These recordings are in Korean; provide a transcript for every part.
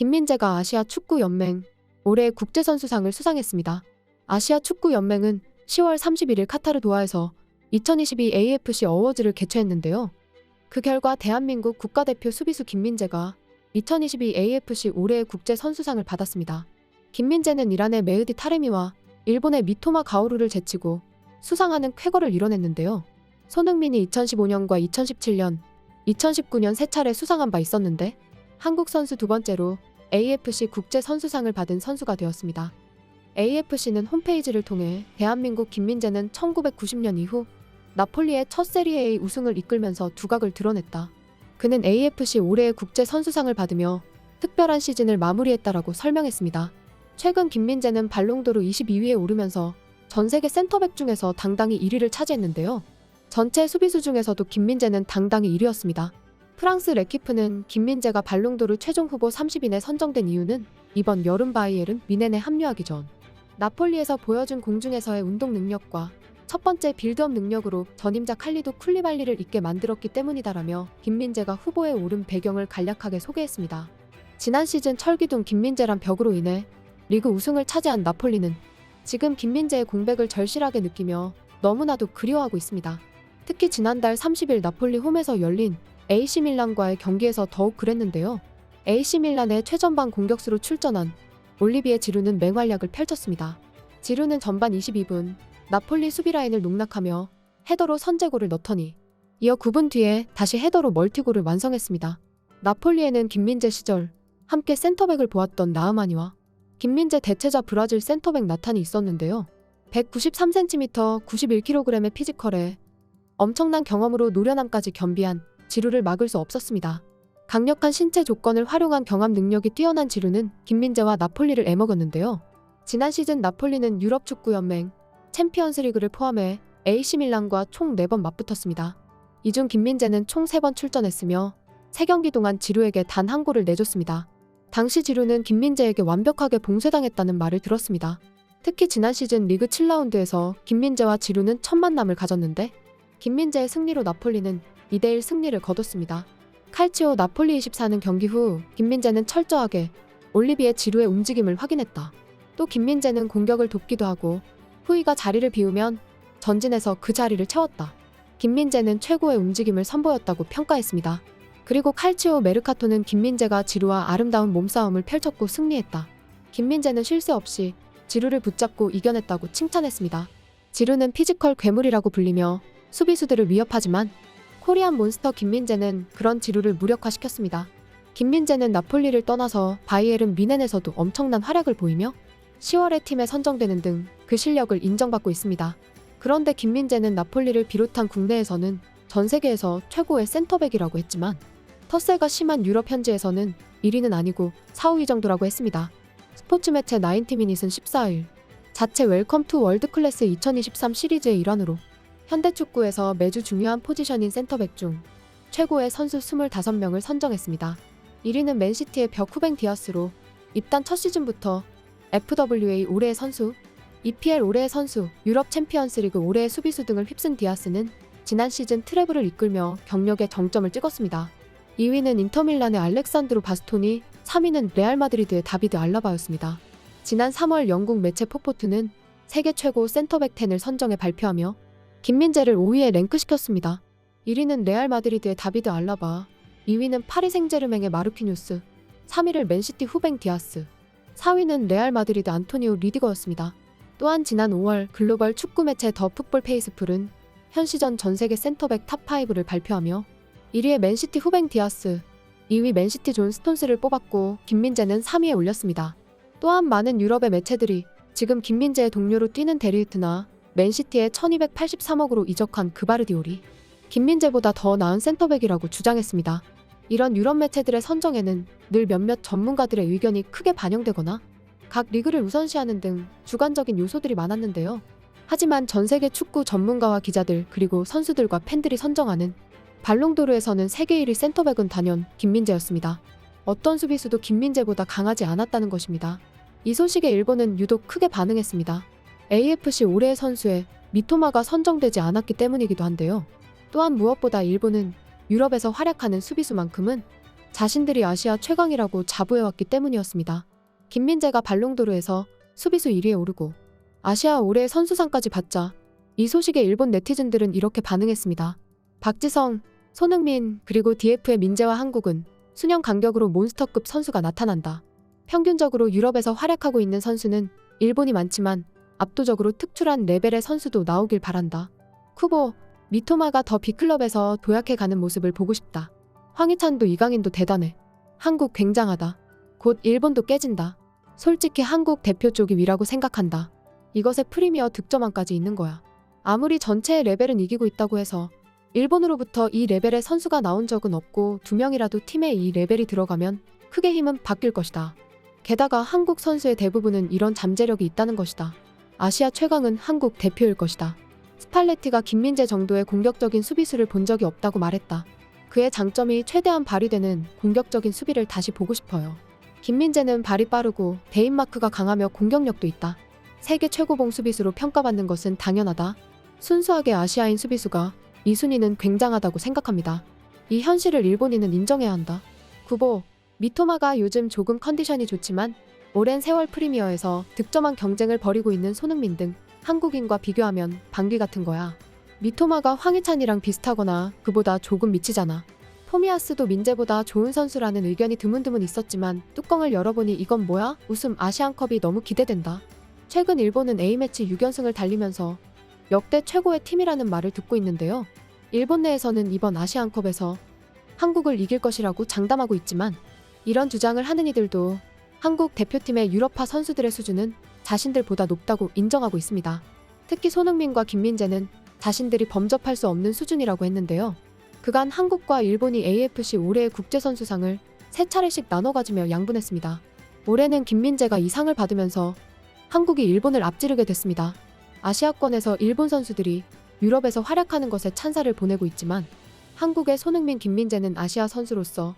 김민재가 아시아 축구 연맹 올해 국제 선수상을 수상했습니다. 아시아 축구 연맹은 10월 31일 카타르 도하에서 2022 AFC 어워즈를 개최했는데요. 그 결과 대한민국 국가대표 수비수 김민재가 2022 AFC 올해의 국제 선수상을 받았습니다. 김민재는 이란의 메흐디 타레미와 일본의 미토마 가오루를 제치고 수상하는 쾌거를 이뤄냈는데요. 손흥민이 2015년과 2017년, 2019년 세 차례 수상한 바 있었는데 한국 선수 두 번째로 AFC 국제 선수상을 받은 선수가 되었습니다. AFC는 홈페이지를 통해 대한민국 김민재는 1990년 이후 나폴리의 첫 세리에 A 우승을 이끌면서 두각을 드러냈다. 그는 AFC 올해의 국제 선수상을 받으며 특별한 시즌을 마무리했다라고 설명했습니다. 최근 김민재는 발롱도르 22위에 오르면서 전 세계 센터백 중에서 당당히 1위를 차지했는데요. 전체 수비수 중에서도 김민재는 당당히 1위였습니다. 프랑스 레키프는 김민재가 발롱도르 최종 후보 30인에 선정된 이유는 이번 여름 바이에른 미넨에 합류하기 전 나폴리에서 보여준 공중에서의 운동 능력과 첫 번째 빌드업 능력으로 전임자 칼리도 쿨리발리를 있게 만들었기 때문이다라며 김민재가 후보에 오른 배경을 간략하게 소개했습니다. 지난 시즌 철기둥 김민재란 벽으로 인해 리그 우승을 차지한 나폴리는 지금 김민재의 공백을 절실하게 느끼며 너무나도 그리워하고 있습니다. 특히 지난달 30일 나폴리 홈에서 열린 AC 밀란과의 경기에서 더욱 그랬는데요. AC 밀란의 최전방 공격수로 출전한 올리비에 지루는 맹활약을 펼쳤습니다. 지루는 전반 22분 나폴리 수비 라인을 농락하며 헤더로 선제골을 넣더니 이어 9분 뒤에 다시 헤더로 멀티골을 완성했습니다. 나폴리에는 김민재 시절 함께 센터백을 보았던 나흐마니와 김민재 대체자 브라질 센터백 나탄이 있었는데요. 193cm, 91kg의 피지컬에 엄청난 경험으로 노련함까지 겸비한 지루를 막을 수 없었습니다. 강력한 신체 조건을 활용한 경합 능력이 뛰어난 지루는 김민재와 나폴리를 애먹었는데요. 지난 시즌 나폴리는 유럽 축구 연맹 챔피언스 리그를 포함해 AC 밀란과 총 4번 맞붙었습니다. 이 중 김민재는 총 3번 출전했으며 3경기 동안 지루에게 단 한 골을 내줬습니다. 당시 지루는 김민재에게 완벽하게 봉쇄당했다는 말을 들었습니다. 특히 지난 시즌 리그 7라운드에서 김민재와 지루는 첫 만남을 가졌는데 김민재의 승리로 나폴리는 2대1 승리를 거뒀습니다. 칼치오 나폴리 24는 경기 후 김민재는 철저하게 올리비에 지루의 움직임을 확인했다. 또 김민재는 공격을 돕기도 하고 후이가 자리를 비우면 전진해서 그 자리를 채웠다. 김민재는 최고의 움직임을 선보였다고 평가했습니다. 그리고 칼치오 메르카토는 김민재가 지루와 아름다운 몸싸움을 펼쳤고 승리했다. 김민재는 쉴새 없이 지루를 붙잡고 이겨냈다고 칭찬했습니다. 지루는 피지컬 괴물이라고 불리며 수비수들을 위협하지만 코리안 몬스터 김민재는 그런 지루를 무력화시켰습니다. 김민재는 나폴리를 떠나서 바이에른 미넨에서도 엄청난 활약을 보이며 10월에 팀에 선정되는 등 그 실력을 인정받고 있습니다. 그런데 김민재는 나폴리를 비롯한 국내에서는 전 세계에서 최고의 센터백이라고 했지만 텃세가 심한 유럽 현지에서는 1위는 아니고 4, 5위 정도라고 했습니다. 스포츠 매체 나인티미닛은 14일 자체 웰컴 투 월드 클래스 2023 시리즈의 일환으로 현대 축구에서 매주 중요한 포지션인 센터백 중 최고의 선수 25명을 선정했습니다. 1위는 맨시티의 벽 후뱅 디아스로 입단 첫 시즌부터 FWA 올해의 선수, EPL 올해의 선수, 유럽 챔피언스리그 올해의 수비수 등을 휩쓴 디아스는 지난 시즌 트래블을 이끌며 경력에 정점을 찍었습니다. 2위는 인터밀란의 알렉산드로 바스토니, 3위는 레알 마드리드의 다비드 알라바였습니다. 지난 3월 영국 매체 포포트는 세계 최고 센터백 10을 선정해 발표하며 김민재를 5위에 랭크시켰습니다. 1위는 레알 마드리드의 다비드 알라바, 2위는 파리 생제르맹의 마르키뉴스, 3위를 맨시티 후뱅 디아스, 4위는 레알 마드리드 안토니오 리디거였습니다. 또한 지난 5월 글로벌 축구 매체 더 풋볼 페이스풀은 현 시전 전 세계 센터백 탑5를 발표하며 1위에 맨시티 후뱅 디아스, 2위 맨시티 존 스톤스를 뽑았고 김민재는 3위에 올렸습니다. 또한 많은 유럽의 매체들이 지금 김민재의 동료로 뛰는 데리히트나 맨시티에 1283억으로 이적한 그바르디올이 김민재보다 더 나은 센터백이라고 주장했습니다. 이런 유럽 매체들의 선정에는 늘 몇몇 전문가들의 의견이 크게 반영되거나 각 리그를 우선시하는 등 주관적인 요소들이 많았는데요. 하지만 전 세계 축구 전문가와 기자들 그리고 선수들과 팬들이 선정하는 발롱도르에서는 세계 1위 센터백은 단연 김민재였습니다. 어떤 수비수도 김민재보다 강하지 않았다는 것입니다. 이 소식에 일본은 유독 크게 반응했습니다. AFC 올해의 선수에 미토마가 선정되지 않았기 때문이기도 한데요. 또한 무엇보다 일본은 유럽에서 활약하는 수비수만큼은 자신들이 아시아 최강이라고 자부해왔기 때문이었습니다. 김민재가 발롱도르에서 수비수 1위에 오르고 아시아 올해의 선수상까지 받자 이 소식에 일본 네티즌들은 이렇게 반응했습니다. 박지성, 손흥민, 그리고 DF의 민재와 한국은 수년 간격으로 몬스터급 선수가 나타난다. 평균적으로 유럽에서 활약하고 있는 선수는 일본이 많지만 압도적으로 특출한 레벨의 선수도 나오길 바란다. 쿠보, 미토마가 더 B클럽에서 도약해가는 모습을 보고 싶다. 황희찬도 이강인도 대단해. 한국 굉장하다. 곧 일본도 깨진다. 솔직히 한국 대표 쪽이 위라고 생각한다. 이것에 프리미어 득점왕까지 있는 거야. 아무리 전체의 레벨은 이기고 있다고 해서 일본으로부터 이 레벨의 선수가 나온 적은 없고 두 명이라도 팀에 이 레벨이 들어가면 크게 힘은 바뀔 것이다. 게다가 한국 선수의 대부분은 이런 잠재력이 있다는 것이다. 아시아 최강은 한국 대표일 것이다. 스팔레티가 김민재 정도의 공격적인 수비수를 본 적이 없다고 말했다. 그의 장점이 최대한 발휘되는 공격적인 수비를 다시 보고 싶어요. 김민재는 발이 빠르고 데인마크가 강하며 공격력도 있다. 세계 최고봉 수비수로 평가받는 것은 당연하다. 순수하게 아시아인 수비수가 이 순위는 굉장하다고 생각합니다. 이 현실을 일본인은 인정해야 한다. 구보, 미토마가 요즘 조금 컨디션이 좋지만 오랜 세월 프리미어에서 득점한 경쟁을 벌이고 있는 손흥민 등 한국인과 비교하면 방귀 같은 거야. 미토마가 황희찬이랑 비슷하거나 그보다 조금 미치잖아. 토미아스도 민재보다 좋은 선수라는 의견이 드문드문 있었지만 뚜껑을 열어보니 이건 뭐야? 웃음 아시안컵이 너무 기대된다. 최근 일본은 A매치 6연승을 달리면서 역대 최고의 팀이라는 말을 듣고 있는데요. 일본 내에서는 이번 아시안컵에서 한국을 이길 것이라고 장담하고 있지만 이런 주장을 하는 이들도 한국 대표팀의 유럽파 선수들의 수준은 자신들보다 높다고 인정하고 있습니다. 특히 손흥민과 김민재는 자신들이 범접할 수 없는 수준이라고 했는데요. 그간 한국과 일본이 AFC 올해의 국제선수상을 세 차례씩 나눠 가지며 양분했습니다. 올해는 김민재가 이 상을 받으면서 한국이 일본을 앞지르게 됐습니다. 아시아권에서 일본 선수들이 유럽에서 활약하는 것에 찬사를 보내고 있지만 한국의 손흥민, 김민재는 아시아 선수로서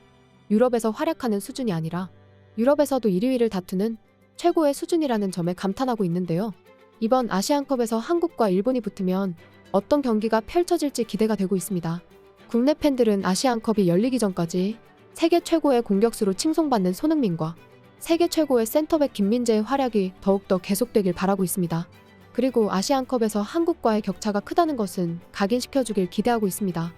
유럽에서 활약하는 수준이 아니라 유럽에서도 1위를 다투는 최고의 수준이라는 점에 감탄하고 있는데요. 이번 아시안컵에서 한국과 일본이 붙으면 어떤 경기가 펼쳐질지 기대가 되고 있습니다. 국내 팬들은 아시안컵이 열리기 전까지 세계 최고의 공격수로 칭송받는 손흥민과 세계 최고의 센터백 김민재의 활약이 더욱더 계속되길 바라고 있습니다. 그리고 아시안컵에서 한국과의 격차가 크다는 것은 각인시켜주길 기대하고 있습니다.